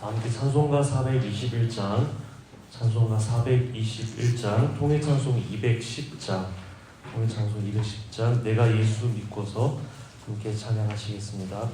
아, 이렇게 찬송가 421장, 찬송가 421장, 통일찬송 210장, 통일찬송 210장, 내가 예수 믿고서 함께 찬양하시겠습니다.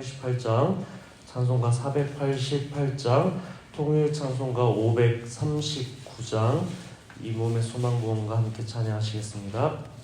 488장, 찬송가 488장, 통일 찬송가 539장, 이 몸의 소망구원과 함께 찬양하시겠습니다.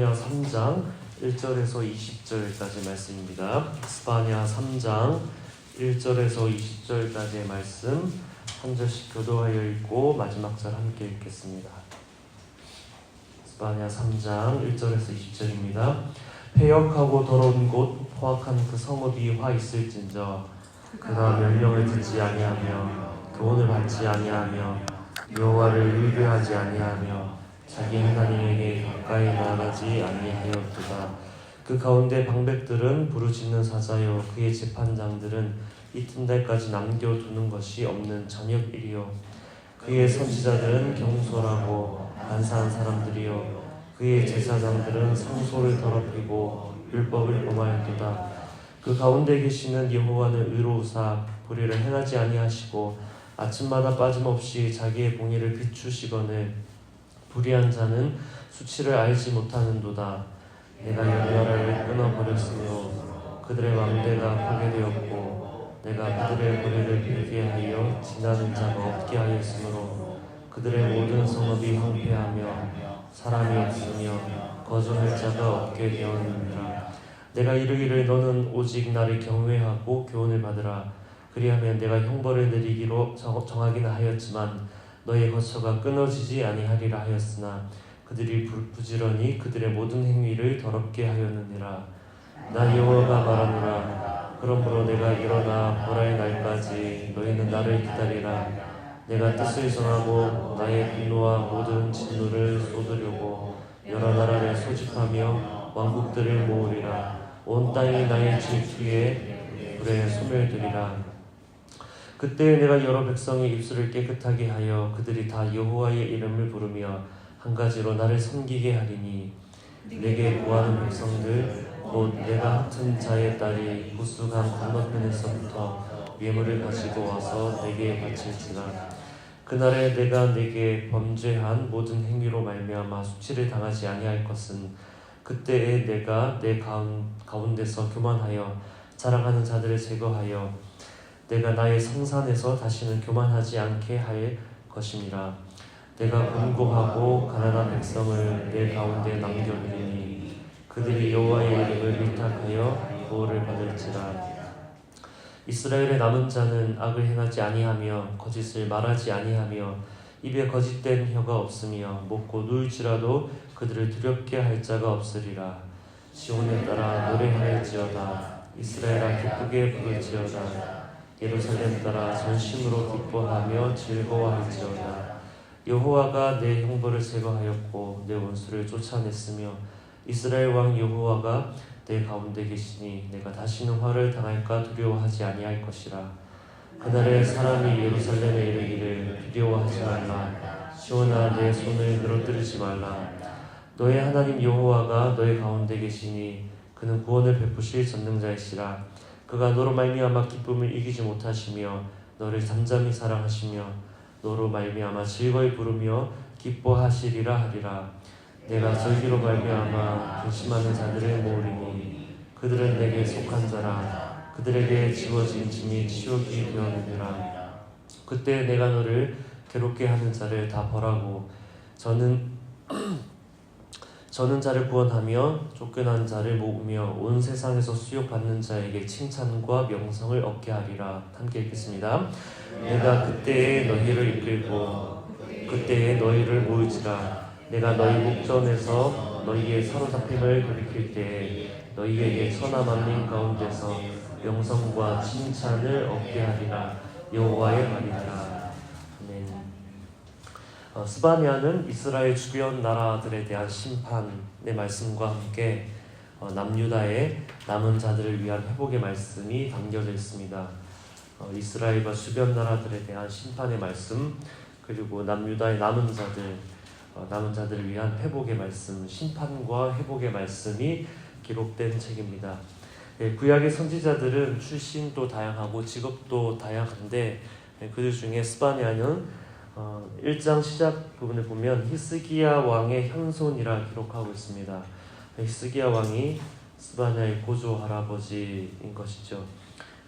스바냐 3장 1절에서 20절까지 말씀입니다. 스바냐 3장 1절에서 20절까지의 말씀 한 절씩 교도하여 읽고 마지막 절 함께 읽겠습니다. 스바냐 3장 1절에서 20절입니다. 폐역하고 더러운 곳 포악한 그 성읍이 화 있을진저 그가 명령을 듣지 아니하며 교훈을 받지 아니하며 여호와를 의뢰하지 아니하며 자기 하나님에게 가까이 나아가지 아니하였도다. 그 가운데 방백들은 부르짖는 사자요 그의 재판장들은 이튿날까지 남겨두는 것이 없는 저녁 일이요 그의 선지자들은 경솔하고 간사한 사람들이요 그의 제사장들은 상소를 더럽히고 율법을 범하였도다. 그 가운데 계시는 여호와는 의로우사 불의를 행하지 아니하시고 아침마다 빠짐없이 자기의 공의를 비추시거늘 불의한 자는 수치를 알지 못하는도다. 내가 열나라를 끊어버렸으며 그들의 왕대가 파괴되었고 내가 그들의 거리를 빌게 하여 지나는 자가 없게 하였으므로 그들의 모든 성읍이 황폐하며 사람이 없으며 거주할 자가 없게 되었느니라. 내가 이르기를 너는 오직 나를 경외하고 교훈을 받으라. 그리하면 내가 형벌을 내리기로 정- 정하기는 하였지만 너의 거처가 끊어지지 아니하리라 하였으나 그들이 부- 부지런히 그들의 모든 행위를 더럽게 하였느니라. 나 여호와가 말하노라. 그러므로 내가 일어나 보라의 날까지 너희는 나를 기다리라. 내가 뜻을 정하고 나의 분노와 모든 진노를 쏟으려고 여러 나라를 소집하며 왕국들을 모으리라. 온 땅이 나의 질투에 불에 소멸되리라. 그때 내가 여러 백성의 입술을 깨끗하게 하여 그들이 다 여호와의 이름을 부르며 한 가지로 나를 섬기게 하리니 내게 구하는 백성들 곧 내가 같은 자의 딸이 구수강 건너편에서부터 예물을 가지고 와서 내게 바칠지라. 그날에 내가 내게 범죄한 모든 행위로 말미암아 수치를 당하지 아니할 것은 그때에 내가 내 가운, 가운데서 교만하여 자랑하는 자들을 제거하여 내가 나의 성산에서 다시는 교만하지 않게 할 것임이라. 내가 곤고하고 가난한 백성을 내 가운데 남겨두리니 그들이 여호와의 이름을 위탁하여 보호를 받을지라. 이스라엘의 남은 자는 악을 행하지 아니하며 거짓을 말하지 아니하며 입에 거짓된 혀가 없으며 먹고 누울지라도 그들을 두렵게 할 자가 없으리라. 시온에 따라 노래하일지어다. 이스라엘아 기쁘게 부를지어다. 예루살렘 따라 전심으로 기뻐하며 즐거워할지어다. 여호와가 내 형벌을 제거하였고 내 원수를 쫓아냈으며 이스라엘 왕 여호와가 내 가운데 계시니 내가 다시는 화를 당할까 두려워하지 아니할 것이라. 그날에 사람이 예루살렘에 이르기를 두려워하지 말라. 시온아 내 손을 늘어뜨리지 말라. 너의 하나님 여호와가 너의 가운데 계시니 그는 구원을 베푸실 전능자이시라. 그가 너로 말미암아 기쁨을 이기지 못하시며 너를 잠잠히 사랑하시며 너로 말미암아 즐거이 부르며 기뻐하시리라 하리라. 내가 절기로 말미암아 근심하는 자들을 모으리니 그들은 내게 속한 자라. 그들에게 지워진 짐이 치욕이 되었느니라. 그때 내가 너를 괴롭게 하는 자를 다 벌하고 저는 저는 자를 구원하며 쫓겨난 자를 모으며 온 세상에서 수욕받는 자에게 칭찬과 명성을 얻게 하리라. 함께 읽겠습니다. 내가 그때에 너희를 이끌고 그때에 너희를 모을지라. 내가 너희 목전에서 너희의 사로잡힘을 돌이킬 때에 너희에게 천하 만민 가운데서 명성과 칭찬을 얻게 하리라. 여호와의 말이니라. 어, 스바냐는 이스라엘 주변 나라들에 대한 심판의 말씀과 함께 어, 남유다의 남은 자들을 위한 회복의 말씀이 담겨져 있습니다. 어, 이스라엘과 주변 나라들에 대한 심판의 말씀 그리고 남유다의 남은 자들 어, 남은 자들을 위한 회복의 말씀 심판과 회복의 말씀이 기록된 책입니다. 예, 구약의 선지자들은 출신도 다양하고 직업도 다양한데 예, 그들 중에 스바냐는 어, 1장 시작 부분을 보면 히스기야 왕의 현손이라 기록하고 있습니다. 히스기야 왕이 스바냐의 고조 할아버지인 것이죠.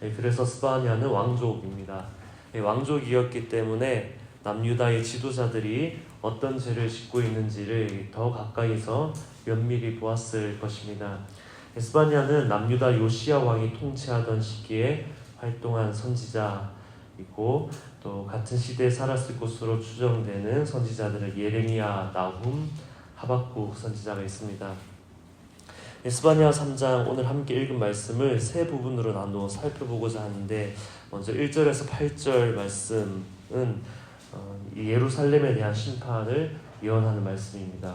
예, 그래서 스바냐는 왕족입니다. 예, 왕족이었기 때문에 남유다의 지도자들이 어떤 죄를 짓고 있는지를 더 가까이서 면밀히 보았을 것입니다. 에스파냐는 남유다 요시야 왕이 통치하던 시기에 활동한 선지자 이고 또 같은 시대에 살았을 것으로 추정되는 선지자들은 예레미야, 나훔, 하박국 선지자가 있습니다. 에스파냐 3장 오늘 함께 읽은 말씀을 세 부분으로 나누어 살펴보고자 하는데 먼저 1절에서 8절 말씀은 어, 이 예루살렘에 대한 심판을 예언하는 말씀입니다.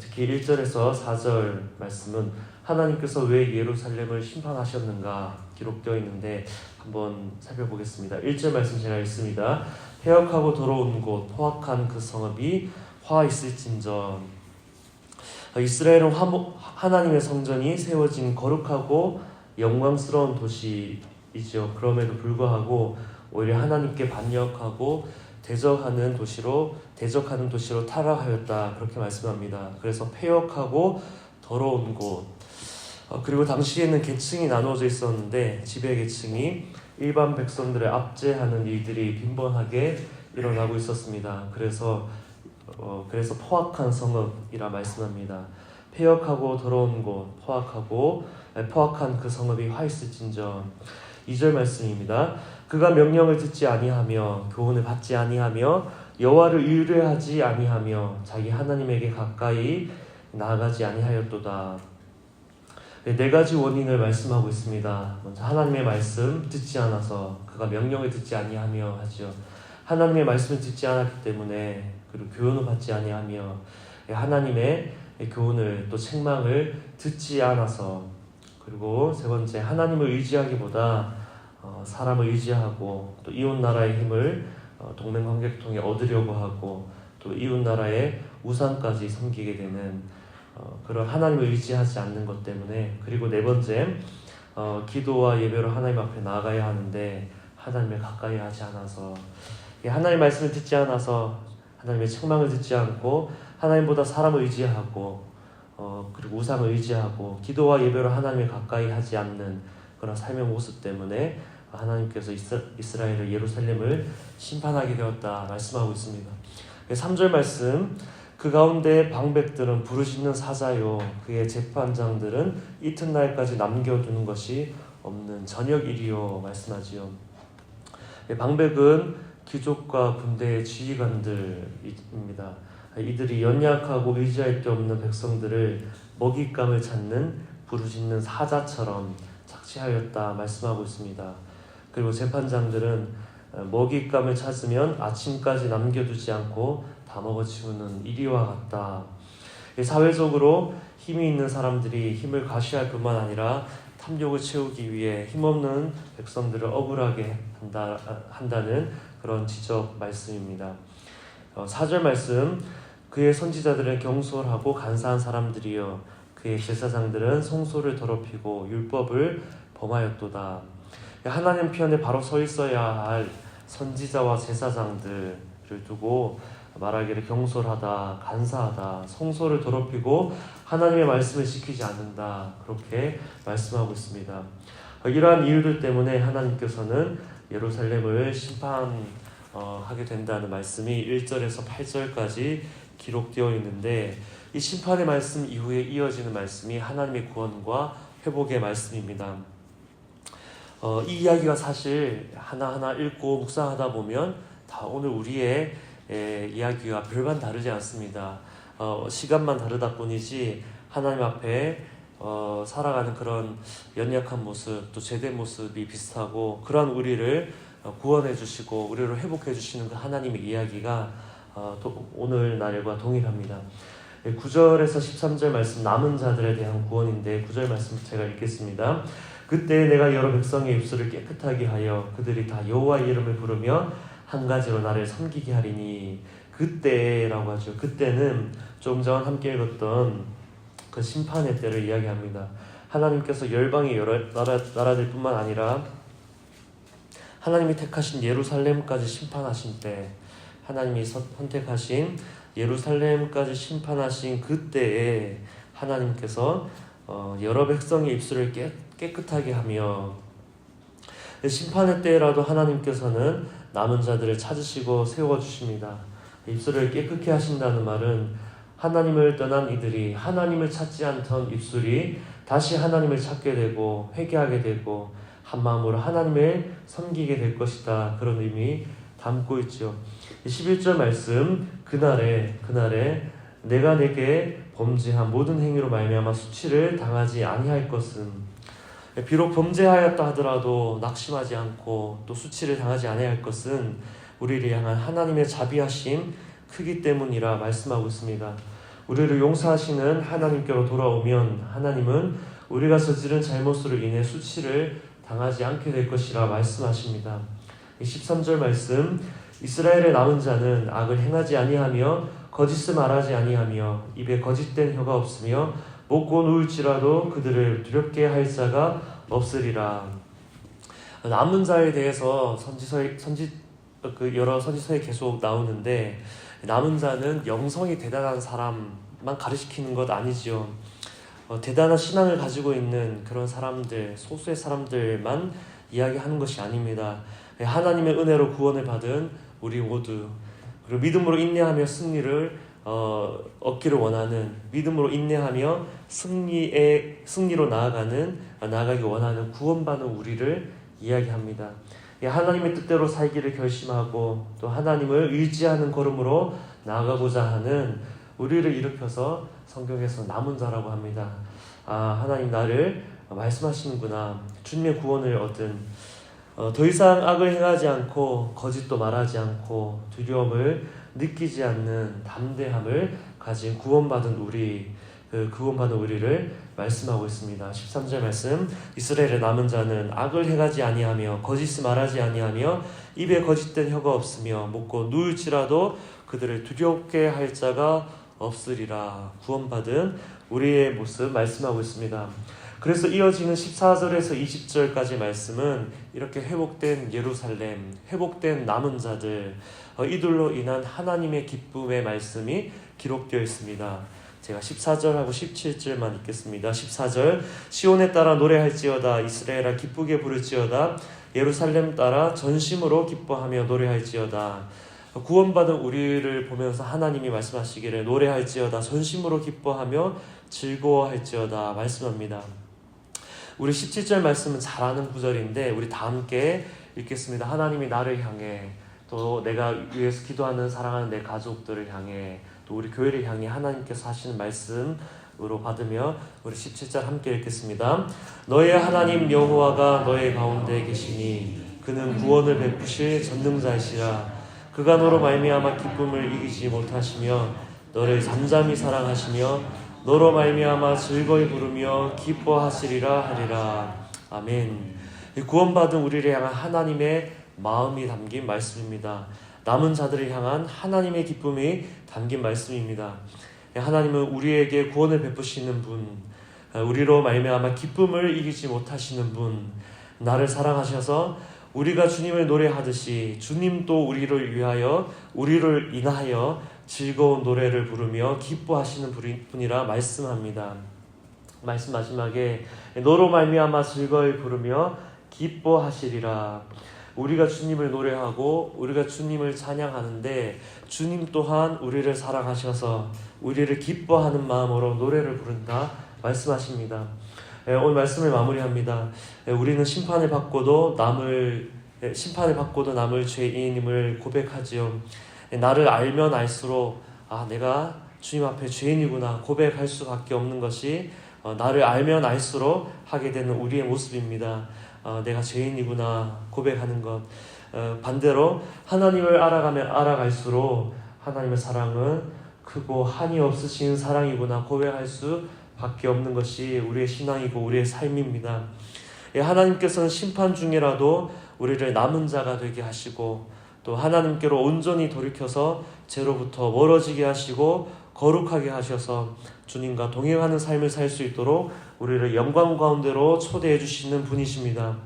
특히 1절에서 4절 말씀은 하나님께서 왜 예루살렘을 심판하셨는가 기록되어 있는데 한번 살펴보겠습니다. 1절 말씀 제가 읽습니다. 폐역하고 더러운 곳 포악한 그 성읍이 화 있을진저 이스라엘은 하나님의 성전이 세워진 거룩하고 영광스러운 도시이죠. 그럼에도 불구하고 오히려 하나님께 반역하고 대적하는 도시로 대적하는 도시로 타락하였다 그렇게 말씀합니다. 그래서 폐역하고 더러운 곳 어, 그리고 당시에는 계층이 나누어져 있었는데 지배 계층이 일반 백성들을 압제하는 일들이 빈번하게 일어나고 있었습니다. 그래서 어, 그래서 포악한 성읍이라 말씀합니다. 폐역하고 더러운 곳, 포악하고 포악한 그 성읍이 화 있을진저. 2절 말씀입니다. 그가 명령을 듣지 아니하며 교훈을 받지 아니하며 여호와를 의뢰하지 아니하며 자기 하나님에게 가까이 나아가지 아니하였도다. 네 가지 원인을 말씀하고 있습니다. 먼저 하나님의 말씀 듣지 않아서 그가 명령을 듣지 아니하며 하죠. 하나님의 말씀을 듣지 않았기 때문에 그리고 교훈을 받지 아니하며 하나님의 교훈을 또 책망을 듣지 않아서 그리고 세 번째 하나님을 의지하기보다 어, 사람을 의지하고 또 이웃 나라의 힘을 어, 동맹 관계를 통해 얻으려고 하고 또 이웃 나라의 우상까지 섬기게 되는 어, 그런 하나님을 의지하지 않는 것 때문에 그리고 네 번째 어, 기도와 예배로 하나님 앞에 나아가야 하는데 하나님을 가까이 하지 않아서 하나님 말씀을 듣지 않아서 하나님의 책망을 듣지 않고 하나님보다 사람을 의지하고 어, 그리고 우상을 의지하고 기도와 예배로 하나님을 가까이 하지 않는 그런 삶의 모습 때문에 하나님께서 이스라엘을 예루살렘을 심판하게 되었다 말씀하고 있습니다. 3절 말씀 그 가운데 방백들은 부르짖는 사자요 그의 재판장들은 이튿날까지 남겨두는 것이 없는 저녁일이요 말씀하지요. 방백은 귀족과 군대의 지휘관들입니다. 이들이 연약하고 의지할 데 없는 백성들을 먹잇감을 찾는 부르짖는 사자처럼 착취하였다 말씀하고 있습니다. 그리고 재판장들은 먹잇감을 찾으면 아침까지 남겨두지 않고 다 먹어치우는 이리와 같다. 사회적으로 힘이 있는 사람들이 힘을 과시할 뿐만 아니라 탐욕을 채우기 위해 힘없는 백성들을 억울하게 한다, 한다는 그런 지적 말씀입니다. 어, 4절 말씀 그의 선지자들은 경솔하고 간사한 사람들이요 그의 제사장들은 성소를 더럽히고 율법을 범하였도다. 하나님 편에 바로 서 있어야 할 선지자와 제사장들을 두고 말하기를 경솔하다, 간사하다, 성소를 더럽히고 하나님의 말씀을 지키지 않는다. 그렇게 말씀하고 있습니다. 이러한 이유들 때문에 하나님께서는 예루살렘을 심판하게 된다는 말씀이 1절에서 8절까지 기록되어 있는데 이 심판의 말씀 이후에 이어지는 말씀이 하나님의 구원과 회복의 말씀입니다. 어, 이 이야기가 사실 하나하나 읽고 묵상하다 보면 다 오늘 우리의 에, 이야기가 별반 다르지 않습니다. 어, 시간만 다르다 뿐이지 하나님 앞에 어, 살아가는 그런 연약한 모습 또 제된 모습이 비슷하고 그러한 우리를 어, 구원해 주시고 우리를 회복해 주시는 그 하나님의 이야기가 어, 도, 오늘 날과 동일합니다. 9절에서 13절 말씀 남은 자들에 대한 구원인데 9절 말씀 제가 읽겠습니다. 그때 내가 여러 백성의 입술을 깨끗하게 하여 그들이 다 여호와의 이름을 부르며 한 가지로 나를 섬기게 하리니 그때라고 하죠. 그때는 좀전 함께 읽었던 그 심판의 때를 이야기합니다. 하나님께서 열방의 여러 나라, 나라들뿐만 아니라 하나님이 택하신 예루살렘까지 심판하신 때 하나님이 선택하신 예루살렘까지 심판하신 그때에 하나님께서 어, 여러 백성의 입술을 깨, 깨끗하게 하며 심판의 때라도 하나님께서는 남은 자들을 찾으시고 세워 주십니다. 입술을 깨끗게 하신다는 말은 하나님을 떠난 이들이 하나님을 찾지 않던 입술이 다시 하나님을 찾게 되고 회개하게 되고 한 마음으로 하나님을 섬기게 될 것이다. 그런 의미 담고 있죠. 11절 말씀 그날에 그날에 내가 내게 범죄한 모든 행위로 말미암아 수치를 당하지 아니할 것은 비록 범죄하였다 하더라도 낙심하지 않고 또 수치를 당하지 아니할 것은 우리를 향한 하나님의 자비하심 크기 때문이라 말씀하고 있습니다. 우리를 용서하시는 하나님께로 돌아오면 하나님은 우리가 저지른 잘못으로 인해 수치를 당하지 않게 될 것이라 말씀하십니다. 13절 말씀 이스라엘의 남은 자는 악을 행하지 아니하며 거짓을 말하지 아니하며 입에 거짓된 혀가 없으며 먹고 누울지라도 그들을 두렵게 할 자가 없으리라. 남은 자에 대해서 선지서에 선지 그 여러 선지서에 계속 나오는데 남은 자는 영성이 대단한 사람만 가르치는 것 아니지요. 어, 대단한 신앙을 가지고 있는 그런 사람들, 소수의 사람들만 이야기하는 것이 아닙니다. 하나님의 은혜로 구원을 받은 우리 모두 그리고 믿음으로 인내하며 승리를 어, 얻기를 원하는 믿음으로 인내하며 승리의 승리로 나아가는 나아가기 원하는 구원받는 우리를 이야기합니다. 하나님의 뜻대로 살기를 결심하고 또 하나님을 의지하는 걸음으로 나아가고자 하는 우리를 일으켜서 성경에서 남은 자라고 합니다. 아 하나님 나를 말씀하시는구나 주님의 구원을 얻은 어, 더 이상 악을 행하지 않고 거짓도 말하지 않고 두려움을 느끼지 않는 담대함을 가진 구원받은 우리 그 구원받은 우리를 말씀하고 있습니다. 13절 말씀 이스라엘의 남은 자는 악을 행하지 아니하며 거짓을 말하지 아니하며 입에 거짓된 혀가 없으며 먹고 누울지라도 그들을 두렵게 할 자가 없으리라 구원받은 우리의 모습 말씀하고 있습니다. 그래서 이어지는 14절에서 20절까지 말씀은 이렇게 회복된 예루살렘, 회복된 남은 자들, 어, 이들로 인한 하나님의 기쁨의 말씀이 기록되어 있습니다. 제가 14절하고 17절만 읽겠습니다. 14절 시온에 따라 노래할지어다 이스라엘아 기쁘게 부를지어다 예루살렘 따라 전심으로 기뻐하며 노래할지어다 구원받은 우리를 보면서 하나님이 말씀하시기를 노래할지어다 전심으로 기뻐하며 즐거워할지어다 말씀합니다. 우리 17절 말씀은 잘 아는 구절인데 우리 다 함께 읽겠습니다. 하나님이 나를 향해 또 내가 위해서 기도하는 사랑하는 내 가족들을 향해 또 우리 교회를 향해 하나님께서 하시는 말씀으로 받으며 우리 17절 함께 읽겠습니다. 너의 하나님 여호와가 너의 가운데 계시니 그는 구원을 베푸실 전능자이시라 그가 너로 말미암아 기쁨을 이기지 못하시며 너를 잠잠히 사랑하시며 너로 말미암아 즐거이 부르며 기뻐하시리라 하리라. 아멘. 구원받은 우리를 향한 하나님의 마음이 담긴 말씀입니다. 남은 자들을 향한 하나님의 기쁨이 담긴 말씀입니다. 하나님은 우리에게 구원을 베푸시는 분, 우리로 말미암아 기쁨을 이기지 못하시는 분, 나를 사랑하셔서 우리가 주님을 노래하듯이 주님도 우리를 위하여 우리를 인하여 즐거운 노래를 부르며 기뻐하시는 분이라 말씀합니다. 말씀 마지막에 너로 말미암아 즐거이 부르며 기뻐하시리라. 우리가 주님을 노래하고 우리가 주님을 찬양하는데 주님 또한 우리를 사랑하셔서 우리를 기뻐하는 마음으로 노래를 부른다 말씀하십니다. 오늘 말씀을 마무리합니다. 우리는 심판을 받고도 남을 심판을 받고도 남을 죄인임을 고백하지요. 나를 알면 알수록 아 내가 주님 앞에 죄인이구나 고백할 수밖에 없는 것이 어, 나를 알면 알수록 하게 되는 우리의 모습입니다. 어, 내가 죄인이구나 고백하는 것 어, 반대로 하나님을 알아가면 알아갈수록 하나님의 사랑은 크고 한이 없으신 사랑이구나 고백할 수밖에 없는 것이 우리의 신앙이고 우리의 삶입니다. 예, 하나님께서는 심판 중이라도 우리를 남은 자가 되게 하시고 또 하나님께로 온전히 돌이켜서 죄로부터 멀어지게 하시고 거룩하게 하셔서 주님과 동행하는 삶을 살 수 있도록 우리를 영광 가운데로 초대해 주시는 분이십니다.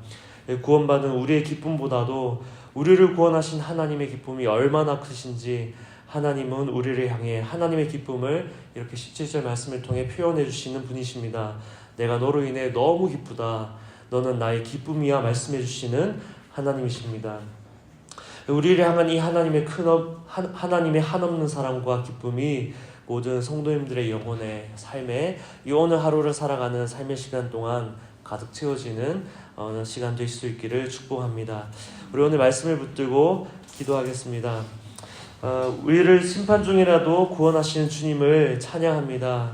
예, 구원받은 우리의 기쁨보다도 우리를 구원하신 하나님의 기쁨이 얼마나 크신지 하나님은 우리를 향해 하나님의 기쁨을 이렇게 17절 말씀을 통해 표현해 주시는 분이십니다. 내가 너로 인해 너무 기쁘다. 너는 나의 기쁨이야 말씀해 주시는 하나님이십니다. 우리를 향한 이 하나님의 큰 업, 하, 하나님의 한없는 사랑과 기쁨이 모든 성도님들의 영혼의 삶에 이 오늘 하루를 살아가는 삶의 시간 동안 가득 채워지는 어, 시간 될 수 있기를 축복합니다. 우리 오늘 말씀을 붙들고 기도하겠습니다. 어, 우리를 심판 중이라도 구원하시는 주님을 찬양합니다.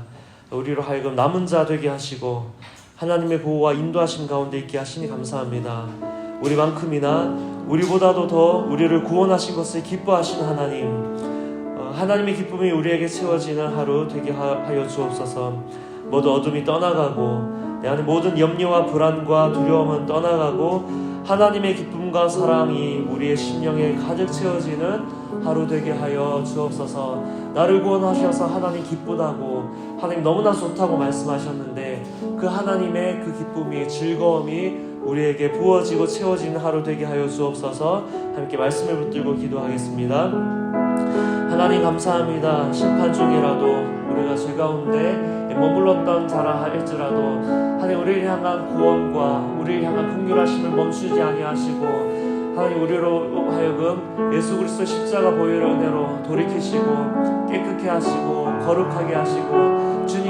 우리로 하여금 남은 자 되게 하시고 하나님의 보호와 인도하심 가운데 있게 하시니 감사합니다. 우리만큼이나 우리보다도 더 우리를 구원하신 것을 기뻐하시는 하나님, 어, 하나님의 기쁨이 우리에게 채워지는 하루 되게 하- 하여 주옵소서. 모두 어둠이 떠나가고 내 안에 모든 염려와 불안과 두려움은 떠나가고 하나님의 기쁨과 사랑이 우리의 심령에 가득 채워지는 하루 되게 하여 주옵소서. 나를 구원하셔서 하나님 기쁘다고 하나님 너무나 좋다고 말씀하셨는데 그 하나님의 그 기쁨이 즐거움이 우리에게 부어지고 채워지는 하루 되게 하여 주옵소서. 함께 말씀을 붙들고 기도하겠습니다. 하나님 감사합니다. 심판 중이라도 우리가 죄 가운데 머물렀던 자라 할지라도 하나님 우리를 향한 구원과 우리를 향한 긍휼하심을 멈추지 아니하시고 하나님 우리로 하여금 예수 그리스도 십자가 보혈의 은혜로 돌이키시고 깨끗게 하시고 거룩하게 하시고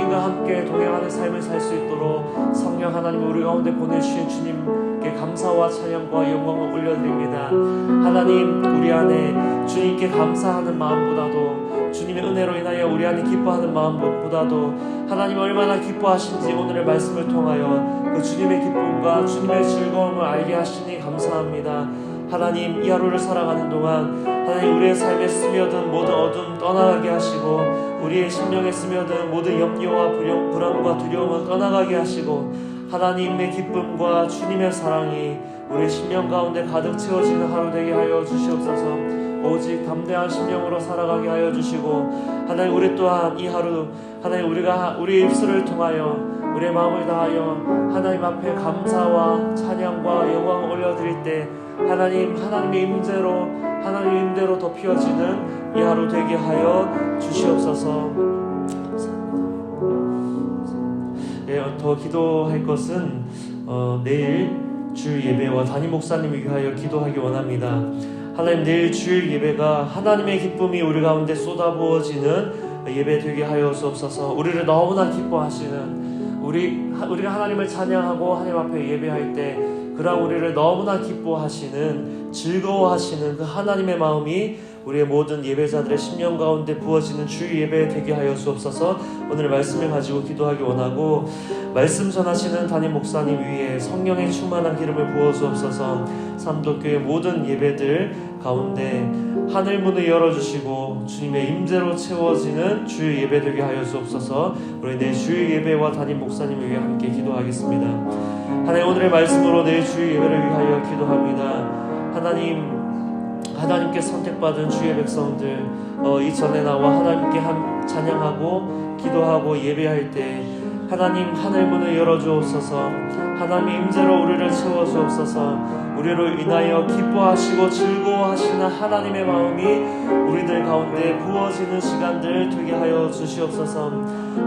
주님과 함께 동행하는 삶을 살 수 있도록 성령 하나님 우리 가운데 보내주신 주님께 감사와 찬양과 영광을 올려드립니다. 하나님 우리 안에 주님께 감사하는 마음보다도 주님의 은혜로 인하여 우리 안에 기뻐하는 마음보다도 하나님 얼마나 기뻐하신지 오늘의 말씀을 통하여 그 주님의 기쁨과 주님의 즐거움을 알게 하시니 감사합니다. 하나님 이 하루를 살아가는 동안 하나님 우리의 삶에 스며든 모든 어둠 떠나가게 하시고 우리의 심령에 스며든 모든 염려와 불안과 두려움을 떠나가게 하시고 하나님의 기쁨과 주님의 사랑이 우리의 심령 가운데 가득 채워지는 하루 되게 하여 주시옵소서. 오직 담대한 심령으로 살아가게 하여 주시고 하나님 우리 또한 이 하루 하나님 우리가 우리의 입술을 통하여 우리의 마음을 다하여 하나님 앞에 감사와 찬양과 영광을 올려드릴 때 하나님 하나님의 임재로 하나님의 임대로 덮여지는 이 하루 되게 하여 주시옵소서. 예, 더 기도할 것은 어, 내일 주일 예배와 담임 목사님을 위하여 기도하기 원합니다. 하나님 내일 주일 예배가 하나님의 기쁨이 우리 가운데 쏟아부어지는 예배 되게 하여 주옵소서. 우리를 너무나 기뻐하시는 우리 우리가 하나님을 찬양하고 하나님 앞에 예배할 때 그러한 우리를 너무나 기뻐하시는 즐거워하시는 그 하나님의 마음이 우리의 모든 예배자들의 심령 가운데 부어지는 주일 예배 되게 하여 주옵소서. 오늘 말씀을 가지고 기도하기 원하고 말씀 전하시는 담임 목사님 위에 성령의 충만한 기름을 부어 주옵소서. 삼도교회 모든 예배들 가운데 하늘 문을 열어 주시고 주님의 임재로 채워지는 주일 예배 되게 하여 주옵소서. 우리 내 주일 예배와 담임 목사님을 위해 함께 기도하겠습니다. 하나님 오늘의 말씀으로 내 주일 예배를 위하여 기도합니다. 하나님 하나님께 선택받은 주의 백성들 어, 이전에 나와 하나님께 한, 찬양하고 기도하고 예배할 때 하나님 하늘 문을 열어주옵소서. 하나님 임재로 우리를 채워주옵소서. 우리를 인하여 기뻐하시고 즐거워하시는 하나님의 마음이 우리들 가운데 부어지는 시간들 되게 하여 주시옵소서.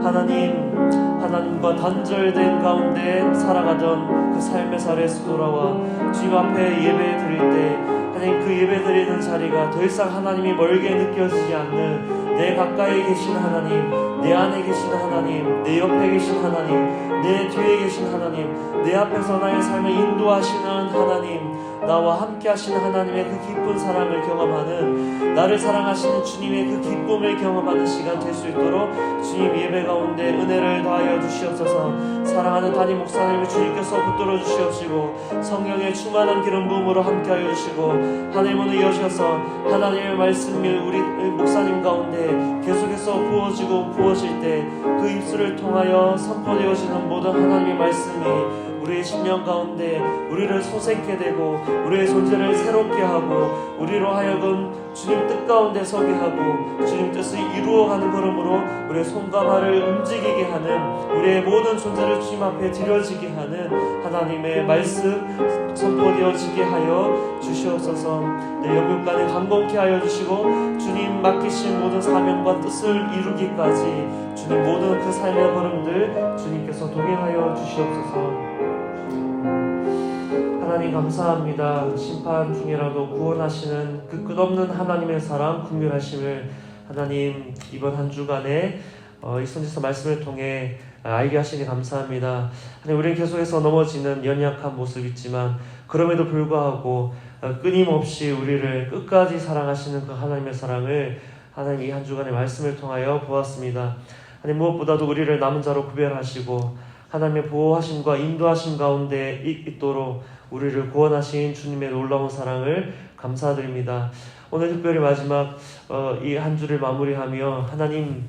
하나님 하나님과 단절된 가운데 살아가던 그 삶의 자리에서 돌아와 주님 앞에 예배 드릴 때 하나님 그 예배 드리는 자리가 더 이상 하나님이 멀게 느껴지지 않는 내 가까이 계신 하나님, 내 안에 계신 하나님, 내 옆에 계신 하나님, 내 뒤에 계신 하나님, 내 앞에서 나의 삶을 인도하시는 하나님, 나와 함께 하시는 하나님의 그 기쁜 사랑을 경험하는 나를 사랑하시는 주님의 그 기쁨을 경험하는 시간 될 수 있도록 주님 예배 가운데 은혜를 더하여 주시옵소서. 사랑하는 담임 목사님을 주님께서 붙들어 주시옵시고 성령의 충만한 기름 부음으로 함께 하여 주시고 하늘 문을 여셔서 하나님의 말씀이 우리 목사님 가운데 계속해서 부어지고 부어질 때 그 입술을 통하여 선포되어지는 모든 하나님의 말씀이 우리의 심령 가운데 우리를 소생케 되고 우리의 존재를 새롭게 하고 우리로 하여금 주님 뜻 가운데 서게 하고 주님 뜻을 이루어가는 걸음으로 우리의 손과 발을 움직이게 하는 우리의 모든 존재를 주님 앞에 드려지게 하는 하나님의 말씀 선포되어지게 하여 주시옵소서. 내 영육간에 강건케 하여 주시고 주님 맡기신 모든 사명과 뜻을 이루기까지 주님 모든 그 삶의 걸음들 주님께서 동행하여 주시옵소서 하나님 감사합니다. 심판 중이라도 구원하시는 그 끝없는 하나님의 사랑, 긍휼하심을 하나님 이번 한 주간에 어, 이 선지서 말씀을 통해 알게 하시니 감사합니다. 하나님 우리는 계속해서 넘어지는 연약한 모습 있지만 그럼에도 불구하고 어, 끊임없이 우리를 끝까지 사랑하시는 그 하나님의 사랑을 하나님 이 한 주간의 말씀을 통하여 보았습니다. 하나님 무엇보다도 우리를 남은 자로 구별하시고 하나님의 보호하심과 인도하심 가운데 있- 있도록 우리를 구원하신 주님의 놀라운 사랑을 감사드립니다. 오늘 특별히 마지막 어, 이한 주를 마무리하며 하나님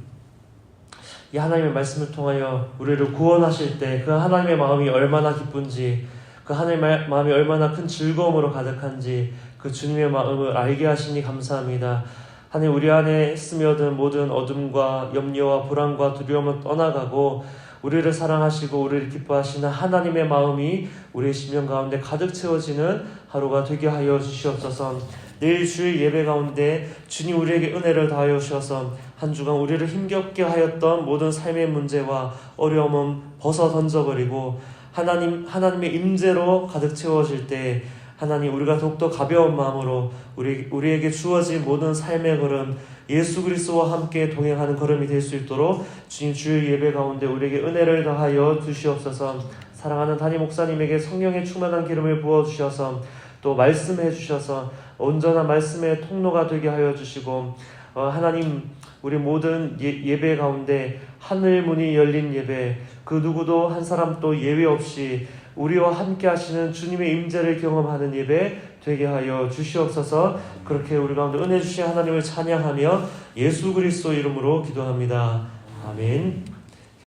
이 하나님의 말씀을 통하여 우리를 구원하실 때 그 하나님의 마음이 얼마나 기쁜지 그 하나님의 마음이 얼마나 큰 즐거움으로 가득한지 그 주님의 마음을 알게 하시니 감사합니다. 하나님 우리 안에 스며든 모든 어둠과 염려와 불안과 두려움은 떠나가고 우리를 사랑하시고 우리를 기뻐하시는 하나님의 마음이 우리의 심령 가운데 가득 채워지는 하루가 되게 하여 주시옵소서. 내일 주일 예배 가운데 주님 우리에게 은혜를 다하여 주셔서 한 주간 우리를 힘겹게 하였던 모든 삶의 문제와 어려움은 벗어 던져버리고 하나님 하나님의 임재로 가득 채워질 때 하나님 우리가 더욱더 가벼운 마음으로 우리 우리에게 주어진 모든 삶의 걸음 예수 그리스도와 함께 동행하는 걸음이 될 수 있도록 주님 주일 예배 가운데 우리에게 은혜를 더하여 주시옵소서. 사랑하는 담임 목사님에게 성령의 충만한 기름을 부어 주셔서 또 말씀해 주셔서 온전한 말씀의 통로가 되게 하여 주시고 어, 하나님 우리 모든 예, 예배 가운데 하늘 문이 열린 예배 그 누구도 한 사람도 예외 없이 우리와 함께 하시는 주님의 임재를 경험하는 예배 되게 하여 주시옵소서 그렇게 우리 가운데 은혜 주신 하나님을 찬양하며 예수 그리스도 이름으로 기도합니다. 아멘.